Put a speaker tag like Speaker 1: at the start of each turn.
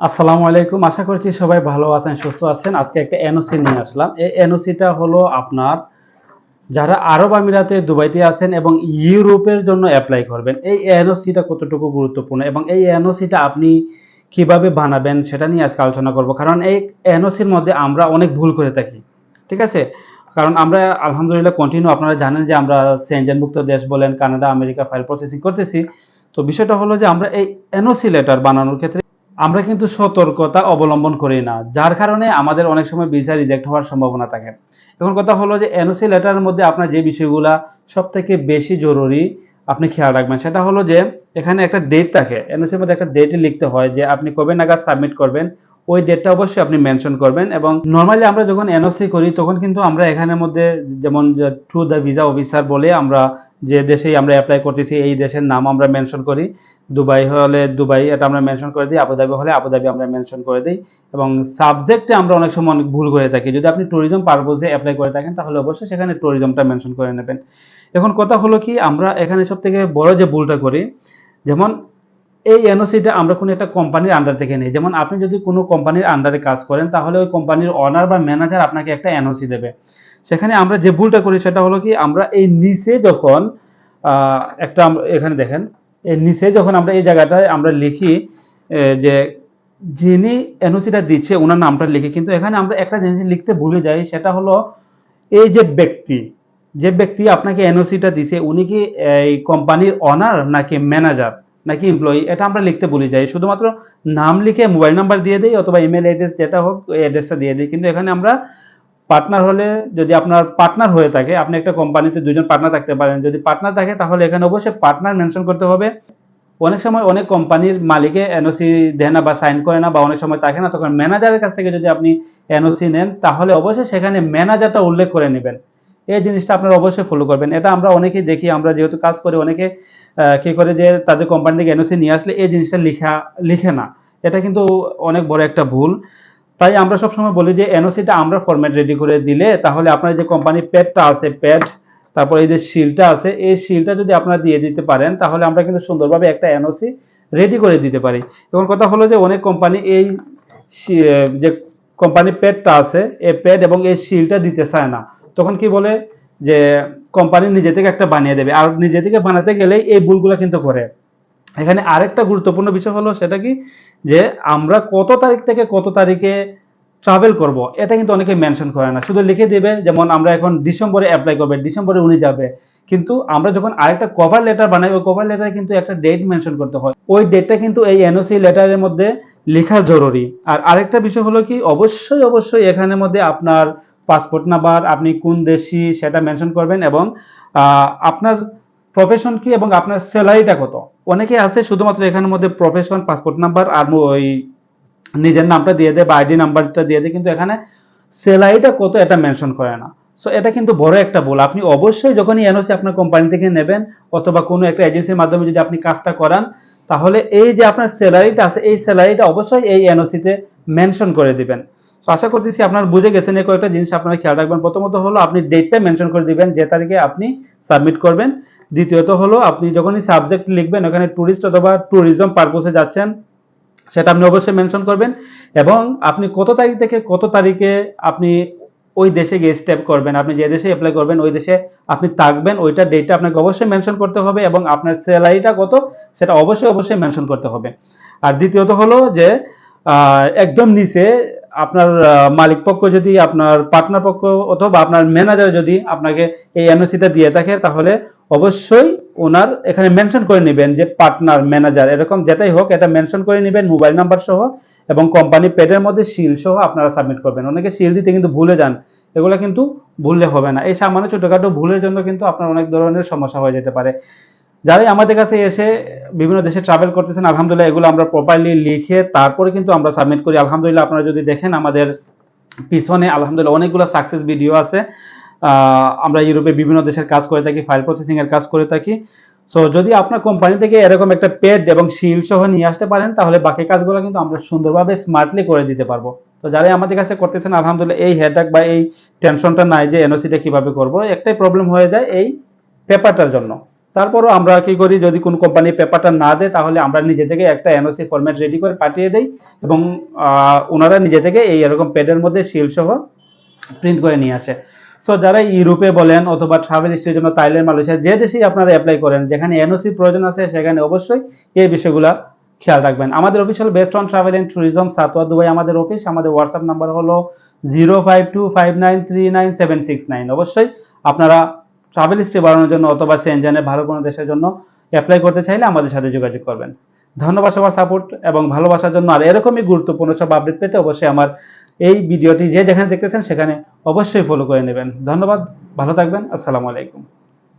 Speaker 1: আসসালামু আলাইকুম। আশা করছি সবাই ভালো আছেন, সুস্থ আছেন। আজকে একটা এনওসি নিয়ে আসলাম। এই এনওসিটা হলো আপনার যারা আরব আমিরাতে, দুবাইতে আছেন এবং ইউরোপের জন্য অ্যাপ্লাই করবেন, এই এনওসিটা কতটুকু গুরুত্বপূর্ণ এবং এই এনওসিটা আপনি কীভাবে বানাবেন সেটা নিয়ে আজকে আলোচনা করব। কারণ এই এনওসির মধ্যে আমরা অনেক ভুল করে থাকি, ঠিক আছে? কারণ আমরা আলহামদুলিল্লাহ কন্টিনিউ আপনারা জানেন যে আমরা সেনজেনভুক্ত দেশ বলেন কানাডা আমেরিকা ফাইল প্রসেসিং করতেছি। তো বিষয়টা হলো যে আমরা এই এনওসি লেটার বানানোর ক্ষেত্রে আমরা কিন্তু সতর্কতা অবলম্বন করি না, যার কারণে আমাদের অনেক সময় ভিসা রিজেক্ট হওয়ার সম্ভাবনা থাকে। এখন কথা হলো যে এনওসি লেটারের মধ্যে আপনার যে বিষয়গুলা সব থেকে বেশি জরুরি আপনি খেয়াল রাখবেন, সেটা হলো যে এখানে একটা ডেট থাকে। এনওসির মধ্যে একটা ডেট লিখতে হয় যে আপনি কবে নাগাদ সাবমিট করবেন ওই ডেটটা অবশ্যই আপনি মেনশন করবেন এবং নর্মালি আমরা যখন এনওসি করি, তখন কিন্তু আমরা এখানের মধ্যে যেমন টু দ্য ভিসা অফিসার বলে আমরা যে দেশেই আমরা অ্যাপ্লাই করতেছি, এই দেশের নাম আমরা মেনশন করি। দুবাই হলে দুবাই এটা আমরা মেনশন করে দিই, আবুধাবি হলে আবুধাবি আমরা মেনশন করে দিই এবং সাবজেক্টে আমরা অনেক সময় অনেক ভুল করে থাকি। যদি আপনি ট্যুরিজম পারপোজে অ্যাপ্লাই করে থাকেন, তাহলে অবশ্যই সেখানে ট্যুরিজমটা মেনশন করে নেবেন। এখন কথা হলো কি, আমরা এখানে সব থেকে বড় যে ভুলটা করি, যেমন এই এনওসিটা আমরা কোনো একটা কোম্পানির আন্ডার থেকে নেই। যেমন আপনি যদি কোনো কোম্পানির আন্ডারে কাজ করেন, তাহলে ওই কোম্পানির অনার বা ম্যানেজার আপনাকে একটা এনওসি দেবে। সেখানে আমরা যে ভুলটা করি, সেটা হলো কি, আমরা এই নিচে যখন একটা এখানে দেখেন, এই নিচে যখন আমরা এই জায়গাটায় আমরা লিখি যে যিনি এনওসিটা দিচ্ছে, ওনার নামটা লিখি, কিন্তু এখানে আমরা একটা জিনিস লিখতে ভুলে যাই, সেটা হলো এই যে ব্যক্তি যে ব্যক্তি আপনাকে এনওসিটা দিছে, উনি কি এই কোম্পানির অনার নাকি ম্যানেজার নাকি এমপ্লয়ি এটা আমরা লিখতে ভুলে যাই। শুধুমাত্র নাম লিখে মোবাইল নাম্বার দিয়ে দিই অথবা ইমেল অ্যাড্রেস যেটা হোক ওই অ্যাড্রেসটা দিয়ে দিই। কিন্তু এখানে আমরা পার্টনার হলে যদি আপনার পার্টনার হয়ে থাকে, আপনি একটা কোম্পানিতে দুজন পার্টনার থাকতে পারেন। যদি পার্টনার থাকে, তাহলে এখানে অবশ্যই পার্টনার মেনশন করতে হবে। অনেক সময় অনেক কোম্পানির মালিকে এনওসি দেয় না বা সাইন করে না বা অনেক সময় থাকে না। তখন ম্যানেজারের কাছ থেকে যদি আপনি এনওসি নেন, তাহলে অবশ্যই সেখানে ম্যানেজারটা উল্লেখ করে নেবেন। এই জিনিসটা আপনারা অবশ্যই ফলো করবেন। এটা আমরা অনেকেই দেখি, আমরা যেহেতু কাজ করি, অনেকে কি করে যে তাদের কোম্পানি থেকে এনওসি নিয়ে আসলে এই জিনিসটা লিখা, লিখে না। এটা কিন্তু অনেক বড় একটা ভুল। তাই আমরা সবসময় বলি যে এনওসিটা আমরা ফরম্যাট রেডি করে দিলে তাহলে আপনার যে কোম্পানির প্যাডটা আছে প্যাড তারপর এই যে শিলটা আছে, এই শিলটা যদি আপনারা দিয়ে দিতে পারেন, তাহলে আমরা কিন্তু সুন্দরভাবে একটা এনওসি রেডি করে দিতে পারি। এখন কথা হলো যে অনেক কোম্পানি এই যে কোম্পানির প্যাডটা আছে, এই প্যাড এবং এই শিলটা দিতে চায় না। তখন কি বলে যে কোম্পানি নিজে থেকে একটা বানিয়ে দেবে। আর নিজে থেকে বানাতে গেলে এই ভুলগুলো কিন্তু করে। এখানে আরেকটা গুরুত্বপূর্ণ বিষয় হলো সেটা কি? যে আমরা কত তারিখ থেকে কত তারিখে ট্রাভেল করব, এটা কিন্তু অনেকে মেনশন করে না। শুধু লিখে দেবে, যেমন আমরা এখন ডিসেম্বরে অ্যাপ্লাই করবে, ডিসেম্বরে উনি যাবে। কিন্তু আমরা যখন আরেকটা কভার লেটার বানাই ওই কভার লেটারে কিন্তু একটা ডেট মেনশন করতে হয়। ওই ডেটটা কিন্তু এই এনওসি লেটারের মধ্যে লেখা জরুরি। আর আরেকটা বিষয় হলো কি? অবশ্যই অবশ্যই এখানের মধ্যে আপনার পাসপোর্ট নাম্বার, আপনি কোন দেশি সেটা মেনশন করবেন এবং আপনার প্রফেশন কি এবং আপনার স্যালারিটা কত? অনেকে আছে শুধুমাত্র এখানের মধ্যে প্রফেশন পাসপোর্ট নাম্বার আর ওই নিজের নামটা দিয়ে দেয় বা আইডি নাম্বারটা দিয়ে দেয়, কিন্তু এখানে স্যালারিটা কত এটা মেনশন করে না। সো এটা কিন্তু বড় একটা ভুল। আপনি অবশ্যই যখনই এনওসি আপনার কোম্পানি থেকে নেবেন অথবা কোনো একটা এজেন্সির মাধ্যমে যদি আপনি কাজটা করান, তাহলে এই যে আপনার স্যালারিটা আছে, এই স্যালারিটা অবশ্যই এই এনওসিতে মেনশন করে দিবেন। তো আশা করতেছি আপনার বুঝে গেছেন এই কয়েকটা জিনিস আপনারা খেয়াল রাখবেন। প্রথমত হলো, আপনি ডেটটা মেনশন করে দিবেন, যে তারিখে আপনি সাবমিট করবেন। দ্বিতীয়ত হলো, আপনি যখনই সাবজেক্ট লিখবেন, ওখানে ট্যুরিস্ট অথবা ট্যুরিজম পারপোসে যাচ্ছেন, সেটা আপনি অবশ্যই মেনশন করবেন এবং আপনি কত তারিখ থেকে কত তারিখে আপনি ওই দেশে গিয়ে স্টেপ করবেন। আপনি যে দেশে অ্যাপ্লাই করবেন, ওই দেশে আপনি থাকবেন, ওইটা ডেটটা আপনাকে অবশ্যই মেনশন করতে হবে এবং আপনার স্যালারিটা কত, সেটা অবশ্যই অবশ্যই মেনশন করতে হবে। আর দ্বিতীয়ত হলো যে একদম নিচে আপনার মালিক পক্ষ যদি আপনার পার্টনার পক্ষ অথবা আপনার ম্যানেজার যদি আপনাকে এই এনওসিটা দিয়ে থাকে, তাহলে অবশ্যই ওনার এখানে মেনশন করে নেবেন যে পার্টনার ম্যানেজার এরকম যেটাই হোক, এটা মেনশন করে নেবেন মোবাইল নাম্বার সহ এবং কোম্পানি পেডের মধ্যে সিল সহ আপনারা সাবমিট করবেন। অনেকে সিল দিতে কিন্তু ভুলে যান, এগুলো কিন্তু ভুললে হবে না। এই সামান্য ছোটখাটো ভুলের জন্য কিন্তু আপনার অনেক ধরনের সমস্যা হয়ে যেতে পারে। যারাই আমাদের কাছে এসে বিভিন্ন দেশে ট্রাভেল করতেছেন, আলহামদুলিল্লাহ এগুলো আমরা প্রপারলি লিখে তারপরে কিন্তু আমরা সাবমিট করি। আলহামদুলিল্লাহ আপনারা যদি দেখেন আমাদের পিছনে আলহামদুলিল্লাহ অনেকগুলো সাকসেস ভিডিও আছে। আমরা ইউরোপে বিভিন্ন দেশের কাজ করে থাকি ফাইল প্রসেসিং এর কাজ করে থাকি। সো যদি আপনার কোম্পানি থেকে এরকম একটা পেড এবং শিল সহ নিয়ে আসতে পারেন, তাহলে বাকি কাজগুলো কিন্তু আমরা সুন্দরভাবে স্মার্টলি করে দিতে পারব। তো যারাই আমাদের কাছে করতেছেন, আলহামদুলিল্লাহ এই হেডাক বা এই টেনশনটা নাই যে এনওসিটা কীভাবে করব, একটাই প্রবলেম হয়ে যায় এই পেপারটার জন্য। তারপরও আমরা কি করি, যদি কোন কোম্পানি পেপারটা না দেয়, তাহলে আমরা নিজে থেকে একটা এনওসি ফরম্যাট রেডি করে পাঠিয়ে দেই এবং ওনারা নিজে থেকে এই এরকম প্যাডের মধ্যে শিল সহ প্রিন্ট করে নিয়ে আসে। সো যারা ইউরোপে বলেন অথবা ট্রাভেল হিস্ট্রির জন্য থাইল্যান্ড, মালয়েশিয়া, যে দেশেই আপনারা অ্যাপ্লাই করেন, যেখানে এনওসি প্রয়োজন আছে, সেখানে অবশ্যই এই বিষয়গুলো খেয়াল রাখবেন। আমাদের official best on travel and tourism Satwa Dubai আমাদের অফিস আমাদের হোয়াটসঅ্যাপ নাম্বার হলো zero five two five nine three nine seven six nine অবশ্যই আপনারা ট্রাভেল হিস্ট্রি বাড়ানোর জন্য অথবা সেনজেনে ভালো কোনো দেশের জন্য অ্যাপ্লাই করতে চাইলে আমাদের সাথে যোগাযোগ করবেন। ধন্যবাদ সবার সাপোর্ট এবং ভালোবাসার জন্য। আর এরকমই গুরুত্বপূর্ণ সব আপডেট পেতে অবশ্যই আমার এই ভিডিওটি যে যেখানে দেখতেছেন সেখানে অবশ্যই ফলো করে নেবেন। ধন্যবাদ, ভালো থাকবেন, আসসালামু আলাইকুম।